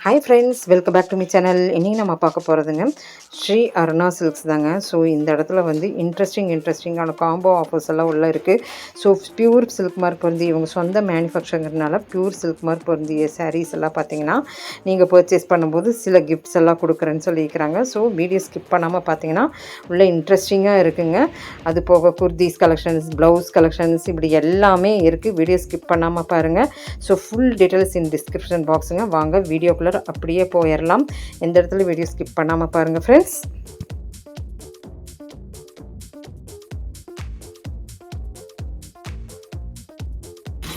Hi friends welcome back to me channel இன்றைக்கி நம்ம பார்க்க போகிறதுங்க ஸ்ரீ அருணா சில்க்ஸ் தாங்க. ஸோ இந்த இடத்துல வந்து இன்ட்ரெஸ்டிங் இன்ட்ரெஸ்டிங்கான காம்போ ஆஃபர்ஸ் எல்லாம் உள்ளே இருக்குது ஸோ பியூர் சில்க் மார்க் பொருந்தி இவங்க சொந்த மேனுஃபேக்சருங்கிறதுனால பியூர் சில்க் மார்க் பொருந்திய சாரீஸ் எல்லாம் பார்த்தீங்கன்னா நீங்கள் பர்ச்சேஸ் பண்ணும்போது சில கிஃப்ட்ஸ் எல்லாம் கொடுக்குறேன்னு சொல்லியிருக்கிறாங்க. ஸோ வீடியோ ஸ்கிப் பண்ணாமல் பார்த்தீங்கன்னா உள்ள இன்ட்ரெஸ்டிங்காக இருக்குங்க. அது போக குர்தீஸ் கலெக்ஷன்ஸ் ப்ளவுஸ் கலெக்ஷன்ஸ் இப்படி எல்லாமே இருக்குது வீடியோ ஸ்கிப் பண்ணாமல் பாருங்கள் so full details in description பாக்ஸுங்க வாங்க வீடியோக்குள்ளே அப்படியே போயிடலாம். எந்த இடத்துல வீடியோ ஸ்கிப் பண்ணாமல் பாருங்கள் ஃப்ரெண்ட்ஸ்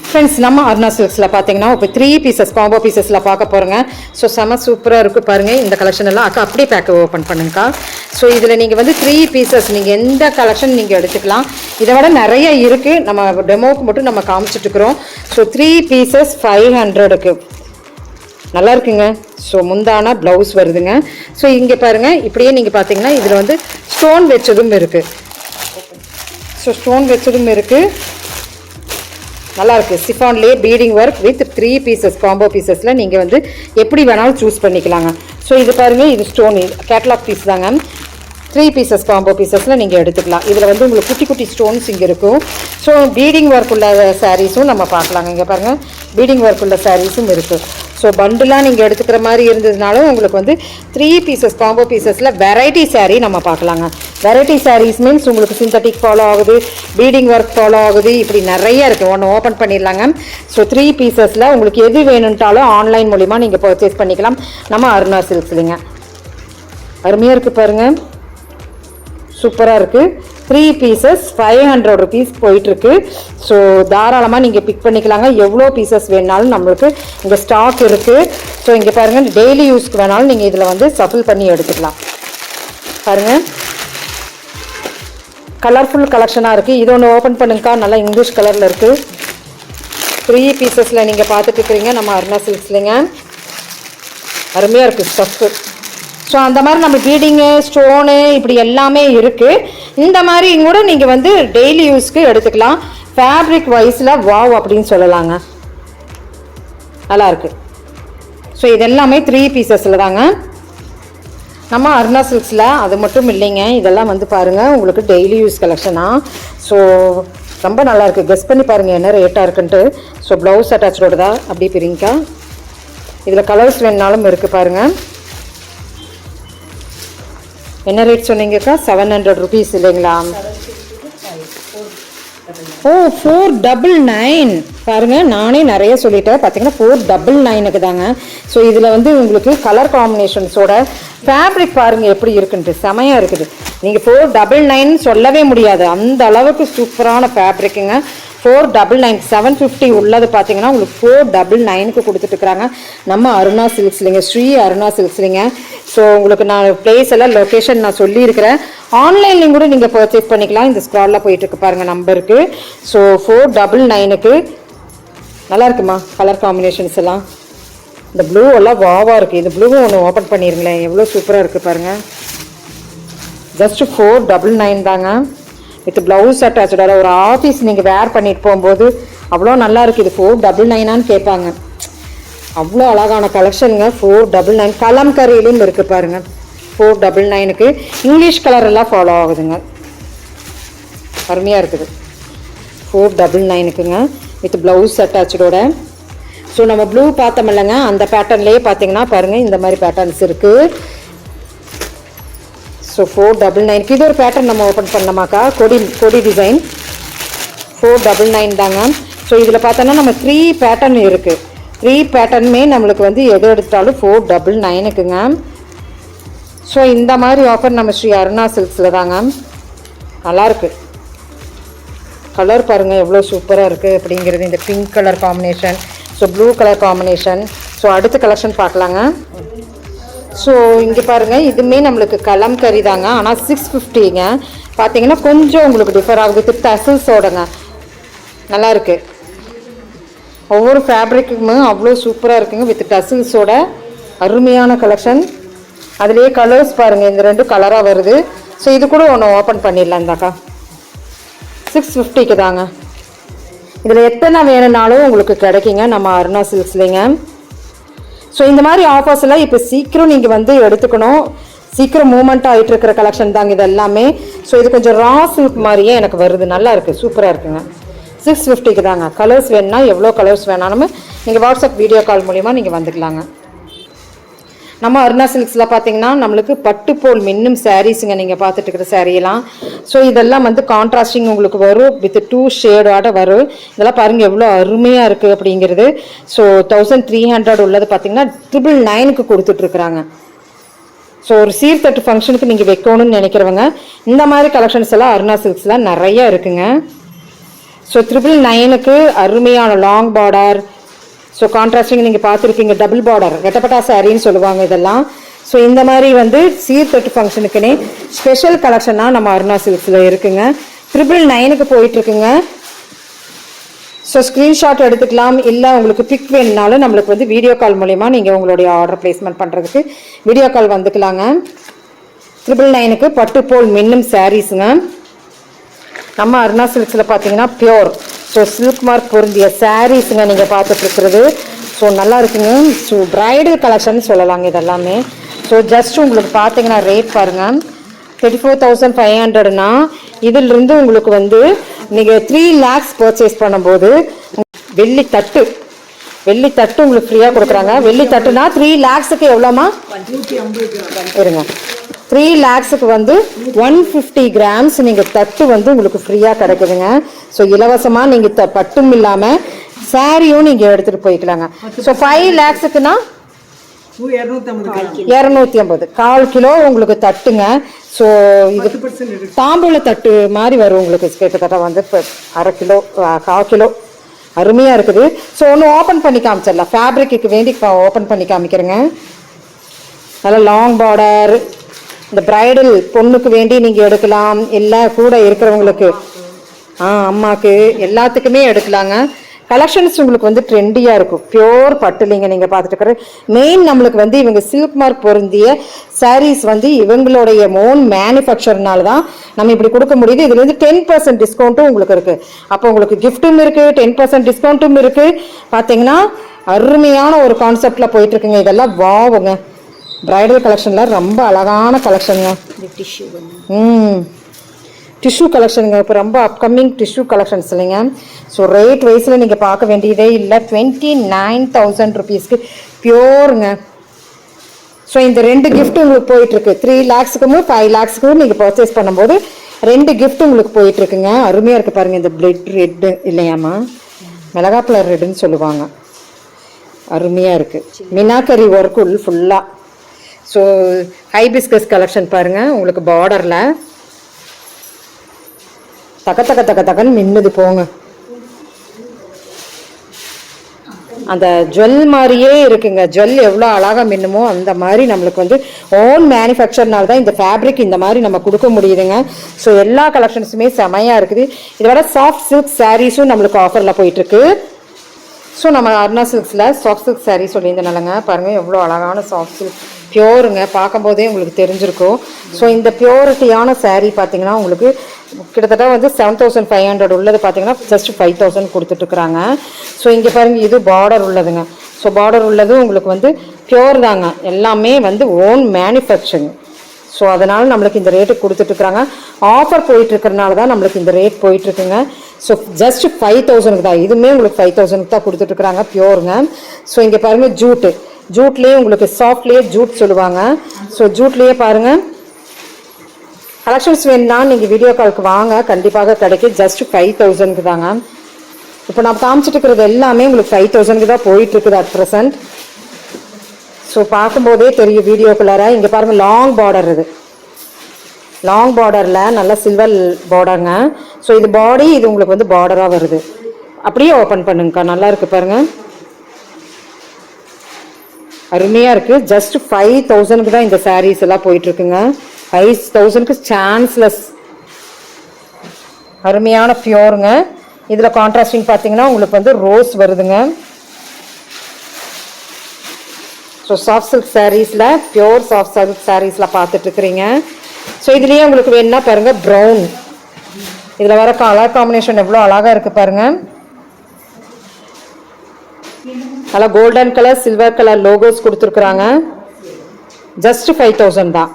ஃப்ரெண்ட்ஸ் நம்ம அருணா சில்க்ஸில் பார்த்தீங்கன்னா இப்போ த்ரீ பீசஸ் காம்போ பீசஸில் பார்க்க போகிறோங்க ஸோ செம சூப்பராக இருக்குது பாருங்கள் இந்த கலெக்ஷன் எல்லாம். அக்கா அப்படியே பேக் ஓப்பன் பண்ணுங்கக்கா. ஸோ இதில் நீங்கள் வந்து த்ரீ பீசஸ் நீங்கள் எந்த கலெக்ஷன் நீங்கள் எடுத்துக்கலாம். இதை விட நிறைய இருக்குது நம்ம டெமோவுக்கு மட்டும் நம்ம காமிச்சிட்ருக்குறோம் ஸோ த்ரீ பீசஸ் ஃபைவ் ஹண்ட்ரடுக்கு நல்லா இருக்குங்க ஸோ முந்தானா ப்ளவுஸ் வருதுங்க. ஸோ இங்கே பாருங்கள் இப்படியே நீங்கள் பார்த்தீங்கன்னா இதில் வந்து ஸ்டோன் வச்சதும் இருக்குது ஸோ ஸ்டோன் வச்சதும் இருக்குது நல்லாயிருக்கு. சிஃபான்லேயே beading work with three pieces combo பீசஸில் நீங்கள் வந்து எப்படி வேணாலும் சூஸ் பண்ணிக்கலாங்க. ஸோ இது பாருங்கள் இது ஸ்டோன் கேட்லாக் பீஸ் தாங்க. த்ரீ பீசஸ் காம்போ பீசஸில் நீங்கள் எடுத்துக்கலாம். இதில் வந்து உங்களுக்கு குட்டி குட்டி ஸ்டோன்ஸ் இங்கே இருக்கும். ஸோ பீடிங் ஒர்க் உள்ள சாரீஸும் நம்ம பார்க்கலாங்க. இங்கே பாருங்கள் பீடிங் ஒர்க் உள்ள சாரீஸும் இருக்குது ஸோ பண்டுலாம் நீங்கள் எடுத்துக்கிற மாதிரி இருந்ததுனாலும் உங்களுக்கு வந்து த்ரீ பீசஸ் காம்போ பீசஸில் வெரைட்டி சாரீ நம்ம பார்க்கலாங்க. வெரைட்டி சாரீஸ் மீன்ஸ் உங்களுக்கு சிந்தட்டிக் ஃபாலோ ஆகுது பீடிங் ஒர்க் ஃபாலோ ஆகுது இப்படி நிறைய இருக்குது ஒன்று ஓப்பன் பண்ணிடலாங்க. ஸோ த்ரீ பீசஸில் உங்களுக்கு எது வேணும்ட்டாலும் ஆன்லைன் மூலிமா நீங்கள் பர்ச்சேஸ் பண்ணிக்கலாம். நம்ம அருணா சில்க்ஸ்லிங்க அருமையாக இருக்குது பாருங்கள் சூப்பராக இருக்குது three pieces five hundred rupees போயிட்டுருக்கு. ஸோ தாராளமாக நீங்கள் பிக் பண்ணிக்கலாங்க. எவ்வளோ பீசஸ் வேணாலும் நம்மளுக்கு இங்கே ஸ்டாக் இருக்குது ஸோ இங்கே பாருங்கள் டெய்லி யூஸ்க்கு வேணாலும் நீங்கள் இதில் வந்து சஃபில் பண்ணி எடுத்துக்கலாம். பாருங்கள் கலர்ஃபுல் கலெக்ஷனாக இருக்குது இது ஒன்று ஓப்பன் பண்ணுங்கக்கா. நல்லா இங்கிலீஷ் கலரில் இருக்குது த்ரீ பீசஸில் நீங்கள் பார்த்துட்டு இருக்கிறீங்க. நம்ம அருணாசல்ஸ்லிங்க அருமையாக இருக்குது ஸ்டஃப்பு ஸோ அந்த மாதிரி நம்ம பீடிங்கு ஸ்டோனு இப்படி எல்லாமே இருக்குது இந்த மாதிரி கூட நீங்கள் வந்து டெய்லி யூஸ்க்கு எடுத்துக்கலாம். ஃபேப்ரிக் வைஸில் வாவ் அப்படின்னு சொல்லலாங்க. நல்லாயிருக்கு ஸோ இதெல்லாமே த்ரீ பீசஸில் தாங்க. நம்ம அருணா சில்க்ஸில் அது மட்டும் இல்லைங்க. இதெல்லாம் வந்து பாருங்கள் உங்களுக்கு டெய்லி யூஸ் கலெக்ஷனாக ஸோ ரொம்ப நல்லாயிருக்கு கெஸ் பண்ணி பாருங்கள் என்ன ரேட்டாக இருக்குன்ட்டு. ஸோ ப்ளவுஸ் அட்டாச்சோடு தான். அப்படி பிரிங்கா. இதில் கலர்ஸ் வேணுனாலும் இருக்குது பாருங்கள் என்ன ரேட் சொன்னீங்கக்கா? செவன் ஹண்ட்ரட் ருபீஸ் இல்லைங்களா? ஓ ஃபோர் டபுள் நைன் பாருங்க நானே நிறைய சொல்லிட்டேன். பார்த்தீங்கன்னா ஃபோர் டபுள் நைனுக்கு தாங்க. ஸோ இதில் வந்து உங்களுக்கு கலர் காம்பினேஷன்ஸோட ஃபேப்ரிக் பாருங்கள் எப்படி இருக்குன்ட்டு. செமையாக இருக்குது. நீங்கள் ஃபோர் டபுள் நைன் சொல்லவே முடியாது. அந்த அளவுக்கு சூப்பரான ஃபேப்ரிக்குங்க four double nine seven fifty உள்ளது பார்த்தீங்கன்னா உங்களுக்கு ஃபோர் டபுள் நைனுக்கு கொடுத்துட்ருக்குறாங்க நம்ம அருணா சில்க்ஸ்லிங்க ஸ்ரீ அருணா சில்க்ஸ்லிங்க ஸோ உங்களுக்கு நான் பிளேஸ் எல்லாம் லொக்கேஷன் நான் சொல்லியிருக்கிறேன். ஆன்லைன்லேயும் கூட நீங்கள் பர்ச்சேஸ் பண்ணிக்கலாம். இந்த ஸ்க்ராலில் போயிட்டுருக்கு பாருங்கள் நம்பருக்கு ஸோ ஃபோர் டபுள் நைனுக்கு நல்லா இருக்குமா? கலர் காம்பினேஷன்ஸ் எல்லாம்? இந்த ப்ளூ எல்லாம் வாவாக இருக்குது இந்த ப்ளூவும் ஒன்று ஓப்பன் பண்ணிடுங்களேன் எவ்வளோ சூப்பராக இருக்குது பாருங்கள் ஜஸ்ட்டு ஃபோர் டபுள் நைன் தாங்க. வித் ப்ளவுஸ் அட்டாச்சோட ஒரு ஆஃபீஸ் நீங்கள் வேர் பண்ணிட்டு போகும்போது அவ்வளோ நல்லா இருக்குது இது ஃபோர் டபுள் நைனான்னு கேட்பாங்க அவ்வளோ அழகான கலெக்ஷனுங்க ஃபோர் டபுள் நைன் கலம்கரியிலும் இருக்குது பாருங்க. ஃபோர் டபுள் நைனுக்கு இங்கிலீஷ் கலர் எல்லாம் ஃபாலோ ஆகுதுங்க. அருமையாக இருக்குது. ஃபோர் டபுள் நைனுக்குங்க வித் ப்ளவுஸ் அட்டாச்சோட ஸோ நம்ம ப்ளூ பார்த்தோமில்லங்க அந்த பேட்டர்ன்லேயே பார்த்தீங்கன்னா பாருங்கள் இந்த மாதிரி பேட்டர்ன்ஸ் இருக்குது ஸோ ஃபோர் டபுள் நைனுக்கு இது ஒரு பேட்டர்ன் நம்ம ஓப்பன் பண்ணலாமாக்கா? கொடி கொடி டிசைன் ஃபோர் டபுள் நைன் தாங்க. ஸோ இதில் பார்த்தோன்னா நம்ம த்ரீ பேட்டர்ன் இருக்குது த்ரீ பேட்டர்னுமே நம்மளுக்கு வந்து எது எடுத்தாலும் ஃபோர் டபுள் நைனுக்குங்க ஸோ இந்த மாதிரி ஆஃபர் நம்ம ஸ்ரீ அருணா சில்க்ஸில் தாங்க. நல்லாயிருக்கு கலர் பாருங்கள் எவ்வளோ சூப்பராக இருக்குது அப்படிங்கிறது. இந்த pink colour combination so blue colour combination so அடுத்த கலெக்ஷன் பார்க்கலாங்க. ஸோ இங்கே பாருங்கள் இதுவுமே நம்மளுக்கு கலம்கரி தாங்க ஆனால் சிக்ஸ் ஃபிஃப்டிங்க பார்த்தீங்கன்னா கொஞ்சம் உங்களுக்கு டிஃபர் ஆகுது. வித் டசல்ஸோடங்க நல்லாயிருக்கு ஒவ்வொரு ஃபேப்ரிக்குமே அவ்வளோ சூப்பராக இருக்குங்க வித் டசில்ஸோட அருமையான கலெக்ஷன் அதுலேயே கலர்ஸ் பாருங்கள் இந்த ரெண்டு கலராக வருது. ஸோ இது கூட ஒன்று ஓப்பன் பண்ணிடலாம் இந்தாக்கா. சிக்ஸ் ஃபிஃப்டிக்கு தாங்க. இதில் எத்தனை வேணும்னாலும் உங்களுக்கு கிடைக்குங்க. நம்ம அருணா சில்க்ஸ்லேங்க ஸோ இந்த மாதிரி ஆஃபர்ஸ் எல்லாம் இப்போ சீக்கிரம் நீங்கள் வந்து எடுத்துக்கணும். சீக்கிரம் மூவ்மெண்ட் ஆகிட்டு இருக்கிற கலெக்ஷன் தாங்க இது எல்லாமே. ஸோ இது கொஞ்சம் ரா சில்க் மாதிரியே எனக்கு வருது. நல்லா இருக்குது சூப்பராக இருக்குங்க. சிக்ஸ் ஃபிஃப்டிக்கு தாங்க. கலர்ஸ் வேணுன்னா எவ்வளோ கலர்ஸ் வேணாலும் நீங்கள் வாட்ஸ்அப் வீடியோ கால் மூலிமா நீங்கள் வந்துக்கலாங்க. நம்ம அருணா சில்க்ஸில் பார்த்தீங்கன்னா நம்மளுக்கு பட்டுப்போல் மின்னும் சாரீஸுங்க நீங்கள் பார்த்துட்டு இருக்கிற சாரியெல்லாம் ஸோ இதெல்லாம் வந்து கான்ட்ராஸ்டிங் உங்களுக்கு வரும். வித் டூ ஷேடோட வரும். இதெல்லாம் பாருங்கள் எவ்வளோ அருமையாக இருக்குது அப்படிங்கிறது. ஸோ தௌசண்ட் த்ரீ ஹண்ட்ரட் உள்ளது பார்த்தீங்கன்னா ட்ரிபிள் நைனுக்கு கொடுத்துட்ருக்குறாங்க ஸோ ஒரு சீர்தட்டு ஃபங்க்ஷனுக்கு நீங்கள் வைக்கணும்னு நினைக்கிறவங்க இந்த மாதிரி கலெக்ஷன்ஸ் எல்லாம் அருணா சில்க்ஸ்லாம் நிறைய இருக்குங்க. ஸோ ட்ரிபிள் நைனுக்கு அருமையான லாங் பார்டர் ஸோ கான்ட்ராஸ்டிங் நீங்கள் பார்த்துருப்பீங்க டபுள் பார்டர் ரெட்டப்பட்டா சாரின்னு சொல்லுவாங்க இதெல்லாம். ஸோ இந்த மாதிரி வந்து சீர்தொட்டு ஃபங்க்ஷனுக்குனே ஸ்பெஷல் கலெக்ஷனாக நம்ம அருணா சில்க்ஸில் இருக்குங்க. ட்ரிபிள் நைனுக்கு போயிட்டுருக்குங்க. ஸோ ஸ்க்ரீன்ஷாட் எடுத்துக்கலாம். இல்லை உங்களுக்கு பிக் வேணுனாலும் நம்மளுக்கு வந்து வீடியோ கால் மூலிமா நீங்கள் உங்களுடைய ஆர்டர் பிளேஸ்மெண்ட் பண்ணுறதுக்கு வீடியோ கால் வந்துக்கலாங்க. ட்ரிபிள் நைனுக்கு பட்டுப்போல் மின்னும் சாரீஸுங்க நம்ம அருணா சில்க்ஸில் பார்த்தீங்கன்னா பியோர் ஸோ சில்க் மார்க் பொருந்திய சாரீஸுங்க நீங்கள் பார்த்துட்ருக்கிறது. ஸோ நல்லா இருக்குங்க ஸோ பிரைடல் கலெக்ஷன் சொல்லலாங்க இதெல்லாமே. ஸோ ஜஸ்ட் உங்களுக்கு பார்த்தீங்கன்னா ரேட் பாருங்கள் தேர்ட்டி ஃபோர் தௌசண்ட் ஃபைவ் ஹண்ட்ரட்னா இதிலிருந்து உங்களுக்கு வந்து நீங்கள் த்ரீ லேக்ஸ் பர்ச்சேஸ் பண்ணும்போது வெள்ளி தட்டு. வெள்ளி தட்டு உங்களுக்கு ஃப்ரீயாக கொடுக்குறாங்க. வெள்ளி தட்டுனா த்ரீ லேக்ஸுக்கு எவ்வளோமா இருங்க. த்ரீ லேக்ஸுக்கு வந்து ஒன் ஃபிஃப்டி கிராம்ஸ் நீங்கள் தட்டு வந்து உங்களுக்கு ஃப்ரீயாக கிடைக்குதுங்க ஸோ இலவசமாக நீங்கள் த பட்டும் இல்லாமல் சாரியும் நீங்கள் எடுத்துகிட்டு போய்க்கலாங்க ஸோ ஃபைவ் லேக்ஸுக்குன்னா இரநூத்தி ஐம்பது கால் கிலோ உங்களுக்கு தட்டுங்க ஸோ இது தாம்பூல தட்டு மாதிரி வரும் உங்களுக்கு கிட்டத்தட்ட வந்து இப்போ அரை கிலோ கால் கிலோ அருமையாக இருக்குது ஸோ ஒன்று ஓப்பன் பண்ணி காமிச்சிடலாம் ஃபேப்ரிக்கு வேண்டி ஓப்பன் பண்ணி காமிக்கிறேங்க நல்லா லாங் பார்டர் இந்த பிரைடல் பொண்ணுக்கு வேண்டி நீங்கள் எடுக்கலாம். இல்லை கூட இருக்கிறவங்களுக்கு. ஆ அம்மாவுக்கு எல்லாத்துக்குமே எடுக்கலாங்க. கலெக்ஷன்ஸ் உங்களுக்கு வந்து ட்ரெண்டியாக இருக்கும். பியோர் பட்டுலிங்க நீங்கள் பார்த்துட்டு இருக்கிற. மெயின் நம்மளுக்கு வந்து இவங்க சில்க் மார்க் பொருந்திய சாரீஸ் வந்து இவங்களுடைய ஓன் மேனுஃபேக்சர்னால தான் நம்ம இப்படி கொடுக்க முடியுது. இதுல இருந்து டென் பர்சன்ட் டிஸ்கவுண்ட்டும் உங்களுக்கு இருக்குது அப்போ உங்களுக்கு கிஃப்ட்டும் இருக்குது டென் பர்சன்ட் டிஸ்கவுண்ட்டும் இருக்குது பார்த்தீங்கன்னா அருமையான ஒரு கான்செப்டில் போயிட்டுருக்குங்க இதெல்லாம் வாவுங்க. பிரைடல் கலெக்ஷனில் ரொம்ப அழகான கலெக்ஷனுங்க ம். டிஷ்யூ கலெக்ஷனுங்க இப்போ ரொம்ப அப்கமிங் டிஷ்யூ கலெக்ஷன்ஸ் இல்லைங்க. ஸோ ரேட் வைஸில் நீங்கள் பார்க்க வேண்டியதே இல்லை. டுவெண்ட்டி நைன் தௌசண்ட் ருபீஸ்க்கு பியோருங்க ஸோ இந்த ரெண்டு gift உங்களுக்கு போயிட்டுருக்கு. த்ரீ லேக்ஸுக்கும் ஃபைவ் லேக்ஸுக்கும் நீங்கள் பர்ச்சேஸ் பண்ணும்போது ரெண்டு gift உங்களுக்கு போயிட்டுருக்குங்க. அருமையாக இருக்குது பாருங்கள் இந்த பிளட் ரெட்டு இல்லையாம்மா? மிளகாப்பழ ரெட்டுன்னு சொல்லுவாங்க. அருமையாக இருக்குது மினாக்கரி ஒர்க் உள் ஃபுல்லாக ஸோ ஹைபிஸ்கஸ் கலெக்ஷன் பாருங்கள் உங்களுக்கு பார்டரில் தக்க தக்க தக்க தக்கன்னு மின்னுது போங்க. அந்த ஜுவல் மாதிரியே இருக்குங்க. ஜுவல் எவ்வளோ அழகாக மின்னுமோ அந்த மாதிரி நம்மளுக்கு வந்து ஓன் மேனுஃபேக்சர்னால தான் இந்த ஃபேப்ரிக் இந்த மாதிரி நம்ம கொடுக்க முடியுதுங்க. ஸோ எல்லா கலெக்ஷன்ஸுமே செமையாக இருக்குது. இதோட சாஃப்ட் சில்க் சாரீஸும் நம்மளுக்கு ஆஃபரில் போயிட்டுருக்கு. ஸோ நம்ம அருணா சில்க்ஸில் சாஃப்ட் சில்க் சாரீ சொல்லியிருந்தனாலங்க பாருங்கள் எவ்வளோ அழகான சாஃப்ட் சில்க் பியோருங்க பார்க்கும்போதே உங்களுக்கு தெரிஞ்சிருக்கும். ஸோ இந்த பியோரிட்டியான சாரீ பார்த்தீங்கன்னா உங்களுக்கு கிட்டத்தட்ட வந்து செவன் தௌசண்ட் ஃபைவ் ஹண்ட்ரட் உள்ளது பார்த்தீங்கன்னா ஜஸ்ட் ஃபைவ் தௌசண்ட் கொடுத்துட்ருக்குறாங்க ஸோ இங்கே பாருங்கள் இது பார்டர் உள்ளதுங்க. ஸோ பார்டர் உள்ளது உங்களுக்கு வந்து பியோர் தாங்க. எல்லாமே வந்து ஓன் மேனுஃபேக்சரிங் ஸோ அதனால் நம்மளுக்கு இந்த ரேட்டு கொடுத்துட்ருக்குறாங்க ஆஃபர் போயிட்டுருக்கறனால தான் நம்மளுக்கு இந்த ரேட் போயிட்டுருக்குங்க. ஸோ ஜஸ்ட் ஃபைவ் தௌசண்ட்க்கு தான். இதுவுமே உங்களுக்கு ஃபைவ் தௌசண்ட்க்கு தான் கொடுத்துட்ருக்குறாங்க பியோருங்க ஸோ இங்கே பாருங்கள் ஜூட்டு ஜூட்லேயே உங்களுக்கு சாஃப்ட்லேயே ஜூட் சொல்லுவாங்க. ஸோ ஜூட்லேயே பாருங்கள் கலெக்ஷன்ஸ் வேணும்னா நீங்கள் வீடியோ காலுக்கு வாங்க. கண்டிப்பாக கிடைக்கும் ஜஸ்ட் ஃபைவ் தௌசண்ட்க்கு தாங்க. இப்போ நான் காமிச்சிட்டு இருக்கிறது எல்லாமே உங்களுக்கு ஃபைவ் தௌசண்ட்க்கு தான் போயிட்டுருக்குது அட் ப்ரெசன்ட் ஸோ பார்க்கும்போதே தெரியும் வீடியோக்குள்ளார. இங்கே பாருங்கள் லாங் பார்டர் இது. லாங் பார்டரில் நல்லா சில்வர் பார்டருங்க ஸோ இது பாடி இது உங்களுக்கு வந்து பார்டராக வருது. அப்படியே ஓப்பன் பண்ணுங்கக்கா. நல்லா இருக்குது பாருங்கள் அருமையாக இருக்குது ஜஸ்ட் ஃபைவ் தௌசண்ட்க்கு தான் இந்த சாரீஸ் எல்லாம் போயிட்டுருக்குங்க. ஃபைவ் தௌசண்ட்க்கு சான்ஸ்லெஸ் அருமையான ஃபியோருங்க இதில் கான்ட்ராஸ்டிங் பார்த்தீங்கன்னா உங்களுக்கு வந்து ரோஸ் வருதுங்க. ஸோ சாஃப்ட் சில்க் சாரீஸில் பியோர் சாஃப்ட் சில்க் சாரீஸில் பார்த்துட்ருக்குறீங்க ஸோ இதுலேயே உங்களுக்கு வேணும்னா பாருங்கள் ப்ரௌன் இதில் வர கலர் காம்பினேஷன் எவ்வளோ அழகாக இருக்குது பாருங்கள் நல்லா golden colour silver colour logos கொடுத்துருக்குறாங்க. ஜஸ்ட் ஃபைவ் தௌசண்ட் தான்.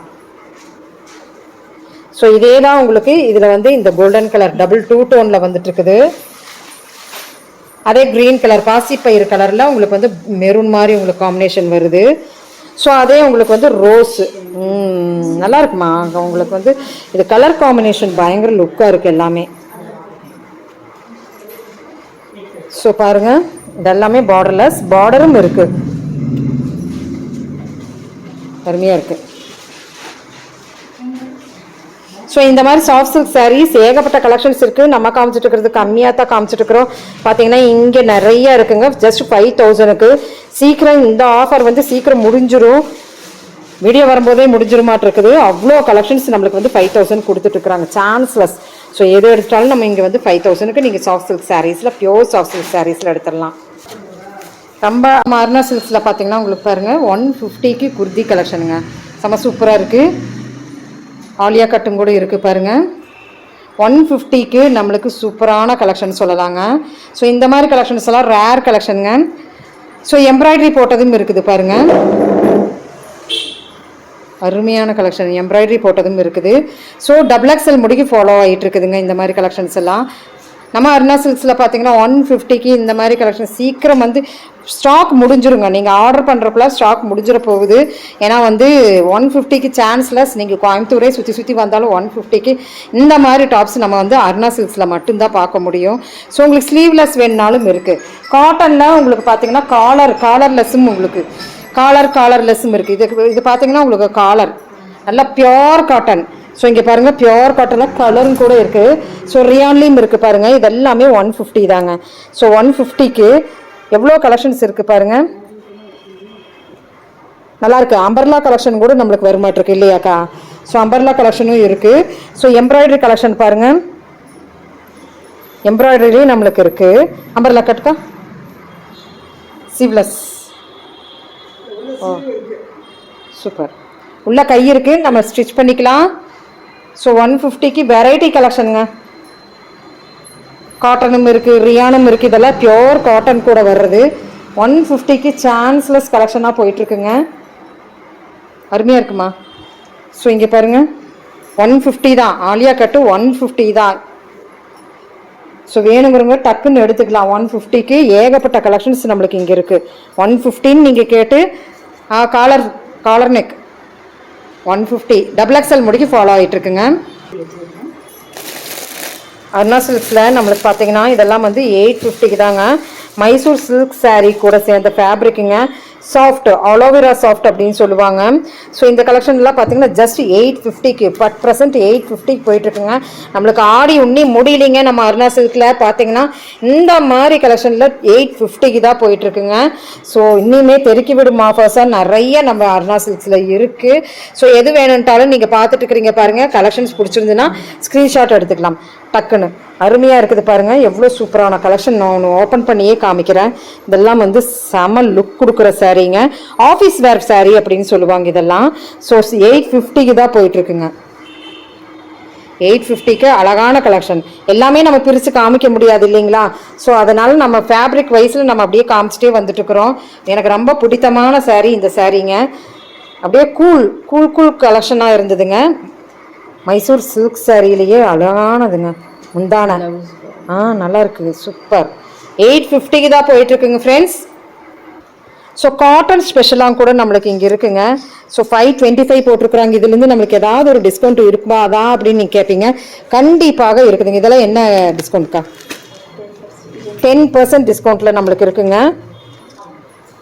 ஸோ இதே தான் உங்களுக்கு இதில் வந்து இந்த கோல்டன் கலர் டபுள் டூ டோனில் வந்துட்டுருக்குது. அதே க்ரீன் கலர் பாசிப்பயிறு கலரில் உங்களுக்கு வந்து மெரூன் மாதிரி உங்களுக்கு காம்பினேஷன் வருது. ஸோ அதே உங்களுக்கு வந்து ரோஸு நல்லா இருக்குமா? உங்களுக்கு வந்து இது கலர் காம்பினேஷன் பயங்கர லுக்காக இருக்குது எல்லாமே. ஸோ பாருங்க. இதெல்லாமே பார்டர்லெஸ் பார்டரும் இருக்கு. அருமையாக இருக்குது ஸோ இந்த மாதிரி சாஃப்ட் சில்க் சாரீஸ் ஏகப்பட்ட கலெக்ஷன்ஸ் இருக்குது நம்ம காமிச்சிட்டு இருக்கிறது கம்மியாக தான் காமிச்சிட்டு இருக்கிறோம். பார்த்தீங்கன்னா இங்கே நிறைய இருக்குங்க. ஜஸ்ட் ஃபைவ் தௌசணுக்கு சீக்கிரம் இந்த ஆஃபர் வந்து சீக்கிரம் முடிஞ்சிடும் வீடியோ வரும்போதே முடிஞ்சிருமாட்டிருக்குது. அவ்வளோ கலெக்ஷன்ஸ் நம்மளுக்கு வந்து ஃபைவ் தௌசண்ட் கொடுத்துட்ருக்குறாங்க சான்ஸ்லெஸ் ஸோ எது எடுத்தாலும் நம்ம இங்கே வந்து ஃபைவ் தௌசண்ட்க்கு நீங்கள் சாஃப்ட் சில்க் சாரீஸில் பியோர் சாஃப்ட் சில்க் சாரீஸில் எடுத்துடலாம். ரொம்ப மார்னா சில்க்ஸில் பார்த்தீங்கன்னா உங்களுக்கு பாருங்கள் ஒன் ஃபிஃப்டிக்கு குர்தி கலெக்ஷனுங்க செம்ம சூப்பராக இருக்குது ஆலியா கட்டும் கூட இருக்குது பாருங்கள் ஒன் ஃபிஃப்டிக்கு நம்மளுக்கு சூப்பரான கலெக்ஷன் சொல்லலாங்க. ஸோ இந்த மாதிரி கலெக்ஷன்ஸ் எல்லாம் ரேர் கலெக்ஷனுங்க ஸோ எம்ப்ராய்டரி போட்டதும் இருக்குது பாருங்கள் அருமையான கலெக்ஷன் எம்ப்ராய்டரி போட்டதும் இருக்குது. ஸோ டபுள் எக்ஸல் முடிக்கு ஃபாலோ ஆகிட்டு இருக்குதுங்க இந்த மாதிரி கலெக்ஷன்ஸ் எல்லாம். நம்ம அருணா சில்க்ஸில் பார்த்தீங்கன்னா ஒன் ஃபிஃப்டிக்கு இந்த மாதிரி கலெக்ஷன் சீக்கிரம் வந்து ஸ்டாக் முடிஞ்சிருங்க. நீங்கள் ஆர்டர் பண்ணுறக்குள்ள ஸ்டாக் முடிஞ்சிட போகுது. ஏன்னா வந்து ஒன் ஃபிஃப்டிக்கு சான்ஸ்லெஸ் நீங்கள் கோயம்புத்தூரே சுற்றி சுற்றி வந்தாலும் ஒன் ஃபிஃப்டிக்கு இந்த மாதிரி டாப்ஸ் நம்ம வந்து அருணா சில்க்ஸில் மட்டும்தான் பார்க்க முடியும். ஸோ உங்களுக்கு ஸ்லீவ்லெஸ் வேணுனாலும் இருக்குது காட்டனில் உங்களுக்கு பார்த்தீங்கன்னா காலர் காலர்லெஸ்ஸும் உங்களுக்கு. காலர் காலர்லெஸ்ஸும் இருக்குது இது இது பார்த்தீங்கன்னா உங்களுக்கு காலர் நல்லா பியோர் காட்டன் ஸோ இங்கே பாருங்கள் பியோர் காட்டனில் கலரும் கூட இருக்குது ஸோ ரியான்லேயும் இருக்குது பாருங்கள் இதெல்லாமே ஒன் ஃபிஃப்டி தாங்க. ஸோ ஒன் ஃபிஃப்டிக்கு எவ்வளோ கலெக்ஷன்ஸ் இருக்குது பாருங்கள் நல்லாயிருக்கு அம்பர்லா கலெக்ஷன் கூட நம்மளுக்கு வருமாட்டிருக்கு இல்லையாக்கா? ஸோ அம்பர்லா கலெக்ஷனும் இருக்குது ஸோ எம்ப்ராய்டரி கலெக்ஷன் பாருங்கள் எம்ப்ராய்டரிலையும் நம்மளுக்கு இருக்குது அம்பர்லா கட்டுக்கா? சீவ்லெஸ் ஓ சூப்பர் உள்ள கை இருக்குது நம்ம ஸ்டிச் பண்ணிக்கலாம். ஸோ ஒன் ஃபிஃப்டிக்கு வெரைட்டி கலெக்ஷனுங்க காட்டனும் இருக்குது ரியானும் இருக்குது இதெல்லாம் பியோர் காட்டன் கூட வர்றது. ஒன் ஃபிஃப்டிக்கு சான்ஸ்லெஸ் கலெக்ஷனாக போயிட்டுருக்குங்க. அருமையாக இருக்குமா? ஸோ இங்கே பாருங்க. ஒன் ஃபிஃப்டி தான். ஆலியா கட்டு ஒன் ஃபிஃப்டி தான். ஸோ வேணுங்கிறவங்க டக்குன்னு எடுத்துக்கலாம். ஒன் ஃபிஃப்டிக்கு ஏகப்பட்ட கலெக்ஷன்ஸ் நம்மளுக்கு இங்கே இருக்குது ஒன் ஃபிஃப்டின்னு நீங்கள் கேட்டு collar collar neck one fifty double XL முடிக்கு ஃபாலோ ஆகிட்டு இருக்குங்க அருணா சில்க்ஸில் நம்மளுக்கு பார்த்தீங்கன்னா இதெல்லாம் வந்து எயிட் ஃபிஃப்டிக்கு தாங்க. மைசூர் சில்க் சாரீ கூட சேர்ந்த ஃபேப்ரிக்குங்க சாஃப்ட் அலோவேரா சாஃப்ட் அப்படின்னு சொல்லுவாங்க. ஸோ இந்த கலெக்ஷன்லாம் பார்த்தீங்கன்னா ஜஸ்ட் எயிட் ஃபிஃப்டிக்கு பட் ப்ரெசென்ட் எயிட் ஃபிஃப்டிக்கு போயிட்டுருக்குங்க. நம்மளுக்கு ஆடி உண்ணி முடியலைங்க. நம்ம அருணா சில்கில் பார்த்தீங்கன்னா இந்த மாதிரி கலெக்ஷனில் எயிட் ஃபிஃப்டிக்கு தான் போயிட்டுருக்குங்க. ஸோ இன்னுமே தெருக்கி விடும் ஆஃபர்ஸாக நிறைய நம்ம அருணா சில்க்ஸில் இருக்குது ஸோ எது வேணுன்ட்டாலும் நீங்கள் பார்த்துட்டு இருக்கிறீங்க பாருங்கள் கலெக்ஷன்ஸ் பிடிச்சிருந்துன்னா ஸ்க்ரீன்ஷாட் எடுத்துக்கலாம். டக்குன்னு. அருமையாக இருக்குது பாருங்கள் எவ்வளோ சூப்பரான கலெக்ஷன் நான் ஒன்று ஓப்பன் பண்ணியே காமிக்கிறேன். இதெல்லாம் வந்து செம லுக் கொடுக்குற சாரீங்க. ஆஃபீஸ் வேர் சாரீ அப்படின்னு சொல்லுவாங்க இதெல்லாம். ஸோ எயிட் ஃபிஃப்டிக்கு தான் போயிட்டுருக்குங்க எயிட் ஃபிஃப்டிக்கு அழகான கலெக்ஷன் எல்லாமே நம்ம பிரித்து காமிக்க முடியாது இல்லைங்களா? ஸோ அதனால் நம்ம ஃபேப்ரிக் வைஸில் நம்ம அப்படியே காமிச்சிட்டே வந்துட்டுருக்குறோம் எனக்கு ரொம்ப பிடித்தமான சாரீ இந்த சாரீங்க. அப்படியே கூல் கூல் கூல் கலெக்ஷனாக இருந்ததுங்க. மைசூர் சில்க் சாரீலேயே அழகானதுங்க. முந்தான ஆ நல்லா இருக்குது. சூப்பர் எயிட் ஃபிஃப்டிக்கு தான் போயிட்டுருக்குங்க ஃப்ரெண்ட்ஸ் ஸோ காட்டன் ஸ்பெஷலாக கூட நம்மளுக்கு இங்கே இருக்குங்க. ஸோ ஃபைவ் டுவெண்ட்டி ஃபைவ் போட்டிருக்குறாங்க. இதுலேருந்து நம்மளுக்கு ஏதாவது ஒரு டிஸ்கவுண்ட் இருக்குமா அதான் அப்படின்னு நீங்கள் கேட்பீங்க கண்டிப்பாக இருக்குதுங்க. இதெல்லாம் என்ன டிஸ்கவுண்ட்க்கா டென் பர்சன்ட் டிஸ்கவுண்ட்டில் நம்மளுக்கு இருக்குங்க.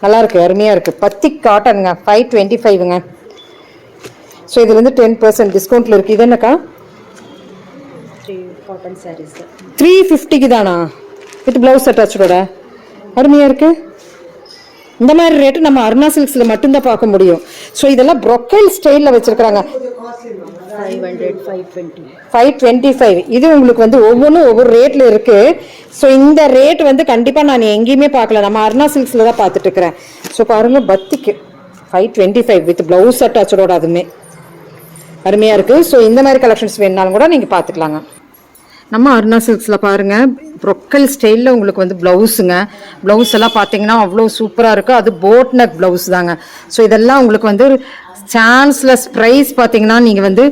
நல்லாயிருக்கு அருமையாக இருக்குது பத்தி காட்டனுங்க ஃபைவ் டுவெண்ட்டி ஃபைவ்ங்க ஸோ இதுலேருந்து டென் பர்சன்ட் டிஸ்கவுண்ட்டில் இருக்குது இது என்னக்கா? காட்டன் சாரீஸ் த்ரீ ஃபிஃப்டிக்கு தானா? வித் ப்ளவுஸ் அட்டாச்சோட அருமையாக இருக்கு. இந்த மாதிரி ரேட்டு நம்ம அருணா சில்க்ஸில் மட்டும்தான் பார்க்க முடியும். ஸோ இதெல்லாம் ப்ரொக்கைல் ஸ்டைலில் வச்சுருக்குறாங்க. ஃபைவ் டுவெண்ட்டி ஃபைவ் இது உங்களுக்கு வந்து ஒவ்வொன்றும் ஒவ்வொரு ரேட்டில் இருக்குது ஸோ இந்த ரேட் வந்து கண்டிப்பாக நான் எங்கேயுமே பார்க்கல. நம்ம அருணா சில்க்ஸில் தான் பார்த்துட்டு இருக்கிறேன். ஸோ பாருங்க பத்திக்கு. Five twenty five with blouse அட்டாச்சோட அதுவுமே. அருமையாக இருக்குது ஸோ இந்த மாதிரி கலெக்ஷன்ஸ் வேணுனாலும் கூட நீங்கள் பார்த்துக்கலாங்க. நம்ம அருணா சில்க்ஸில் பாருங்கள் ப்ரொக்கல் ஸ்டைலில் உங்களுக்கு வந்து ப்ளவுஸுங்க ப்ளவுஸ் எல்லாம் பார்த்தீங்கன்னா அவ்வளோ சூப்பராக இருக்குது அது போட் நெக் ப்ளவுஸ் தாங்க. ஸோ இதெல்லாம் உங்களுக்கு வந்து சான்ஸ்லெஸ் ப்ரைஸ் பார்த்தீங்கன்னா நீங்கள் வந்து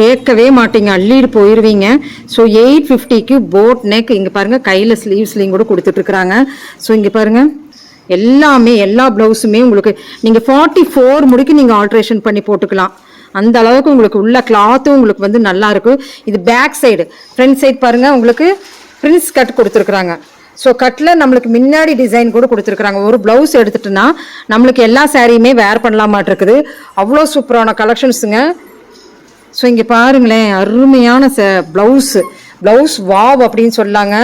கேட்கவே மாட்டீங்க. அள்ளிட்டு போயிடுவீங்க ஸோ எயிட் ஃபிஃப்டிக்கு போட் நெக் இங்கே பாருங்கள் கையில் ஸ்லீவ்ஸ்லையும் கூட கொடுத்துட்ருக்குறாங்க ஸோ இங்கே பாருங்கள் எல்லாமே எல்லா ப்ளவுஸுமே உங்களுக்கு நீங்கள் ஃபார்ட்டி ஃபோர் முடிக்கு நீங்கள் ஆல்ட்ரேஷன் பண்ணி போட்டுக்கலாம். அந்த அளவுக்கு உங்களுக்கு உள்ள கிளாத்தும் உங்களுக்கு வந்து நல்லா இருக்கும் இது பேக் சைடு ஃப்ரண்ட் சைடு பாருங்கள் உங்களுக்கு பிரின்ஸ் கட் கொடுத்துருக்குறாங்க. ஸோ கட்டில் நம்மளுக்கு முன்னாடி டிசைன் கூட கொடுத்துருக்குறாங்க. ஒரு ப்ளவுஸ் எடுத்துட்டுனா நம்மளுக்கு எல்லா சாரியுமே வேர் பண்ணலாமாட்டிருக்குது. அவ்வளோ சூப்பரான கலெக்ஷன்ஸுங்க ஸோ இங்கே பாருங்களேன் அருமையான ச ப்ளவுஸு ப்ளவுஸ் வாவ் அப்படின்னு சொல்லாங்க.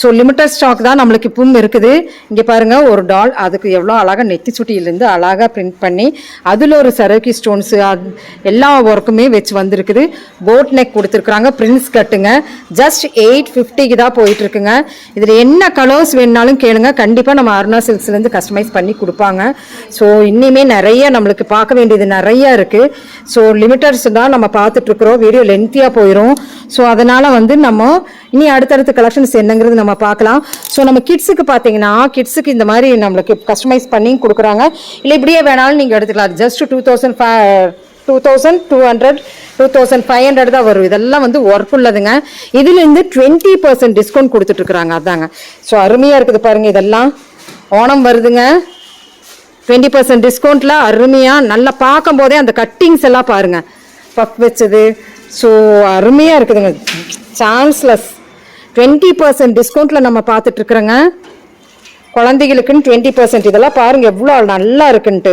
ஸோ லிமிட்டட் ஸ்டாக் தான் நம்மளுக்கு இப்பவும் இருக்குது. இங்கே பாருங்கள் ஒரு டால் அதுக்கு எவ்வளோ அழகாக நெத்தி சுட்டியிலேருந்து அழகாக பிரிண்ட் பண்ணி அதில் ஒரு சரோக்கி ஸ்டோன்ஸு அது எல்லா ஒர்க்குமே வச்சு வந்திருக்குது. போட் நெக் கொடுத்துருக்குறாங்க பிரின்ஸ் கட்டுங்க. ஜஸ்ட் எயிட் ஃபிஃப்டிக்கு தான் போயிட்டுருக்குங்க. இதில் என்ன கலர்ஸ் வேணுனாலும் கேளுங்க. கண்டிப்பாக நம்ம அருணா சில்க்ஸ்லேருந்து கஸ்டமைஸ் பண்ணி கொடுப்பாங்க. ஸோ இன்னுமே நிறைய நம்மளுக்கு பார்க்க வேண்டியது நிறைய இருக்குது ஸோ லிமிட்டட்ஸ் தான் நம்ம பார்த்துட்ருக்குறோம் வீடியோ லென்த்தியாக போயிடும் ஸோ அதனால் வந்து நம்ம இனி அடுத்தடுத்த கலெக்ஷன்ஸ் என்னங்கிறது நம்ம பார்க்கலாம். ஸோ நம்ம கிட்ஸுக்கு பார்த்தீங்கன்னா கிட்ஸுக்கு இந்த மாதிரி நம்மளுக்கு கஸ்டமைஸ் பண்ணி கொடுக்குறாங்க. இல்லை இப்படியே வேணாலும் நீங்கள் எடுத்துக்கலாம். Just two thousand five two thousand two hundred two thousand five hundred தான் வரும். இதெல்லாம் வந்து ஒர்க் உள்ளதுங்க. இதுலேருந்து டுவெண்ட்டி பர்சன்ட் டிஸ்கவுண்ட் கொடுத்துட்ருக்குறாங்க. அதாங்க. ஸோ அருமையாக இருக்குது பாருங்கள் இதெல்லாம். ஓணம் வருதுங்க. டுவெண்ட்டி பர்சன்ட் டிஸ்கவுண்ட்டில் அருமையாக நல்லா பார்க்கும் போதே அந்த கட்டிங்ஸ் எல்லாம் பாருங்கள் பஃப் வச்சது. ஸோ அருமையாக இருக்குதுங்க. சான்ஸ்லெஸ் டுவெண்ட்டி பர்சன்ட் டிஸ்கவுண்ட்டில் நம்ம பார்த்துட்ருக்குறோங்க. குழந்தைகளுக்குன்னு டுவெண்ட்டி பர்சன்ட் இதெல்லாம் பாருங்கள் எவ்வளோ நல்லா இருக்குன்ட்டு.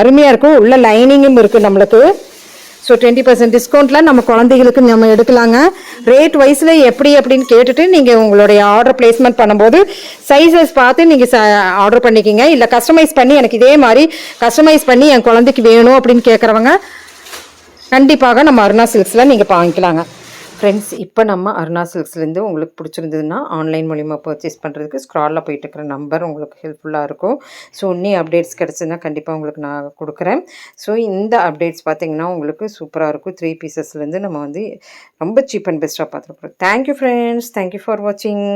அருமையாக இருக்கும் உள்ள லைனிங்கும் இருக்குது நம்மளுக்கு. ஸோ டுவெண்ட்டி பர்சன்ட் டிஸ்கவுண்ட்டில் நம்ம குழந்தைகளுக்கு நம்ம எடுக்கலாங்க. ரேட் வைஸில் எப்படி அப்படின்னு கேட்டுட்டு நீங்கள் உங்களுடைய ஆர்டர் பிளேஸ்மெண்ட் பண்ணும்போது சைஸஸ் பார்த்து நீங்கள் ச ஆர்டர் பண்ணிக்கிங்க. இல்லை கஸ்டமைஸ் பண்ணி எனக்கு இதே மாதிரி கஸ்டமைஸ் பண்ணி என் குழந்தைக்கு வேணும் அப்படின்னு கேட்குறவங்க கண்டிப்பாக நம்ம அருணா சில்க்ஸில் நீங்கள் வாங்கிக்கலாங்க. ஃப்ரெண்ட்ஸ் இப்போ நம்ம அருணா சில்க்ஸ்லேருந்து உங்களுக்கு பிடிச்சிருந்ததுன்னா ஆன்லைன் மூலிமா பர்ச்சேஸ் பண்ணுறதுக்கு ஸ்க்ராலில் போயிட்டு இருக்கிற நம்பர் உங்களுக்கு ஹெல்ப்ஃபுல்லாக இருக்கும். ஸோ இன்னி அப்டேட்ஸ் கிடச்சிருந்தா கண்டிப்பாக உங்களுக்கு நான் கொடுக்குறேன். ஸோ இந்த அப்டேட்ஸ் பார்த்தீங்கன்னா உங்களுக்கு சூப்பராக இருக்கும். த்ரீ பீசஸ்லேருந்து நம்ம வந்து ரொம்ப சீப் அண்ட் பெஸ்ட்டாக பார்த்துருக்குறோம் தேங்க்யூ ஃப்ரெண்ட்ஸ் தேங்க்யூ ஃபார் வாட்சிங்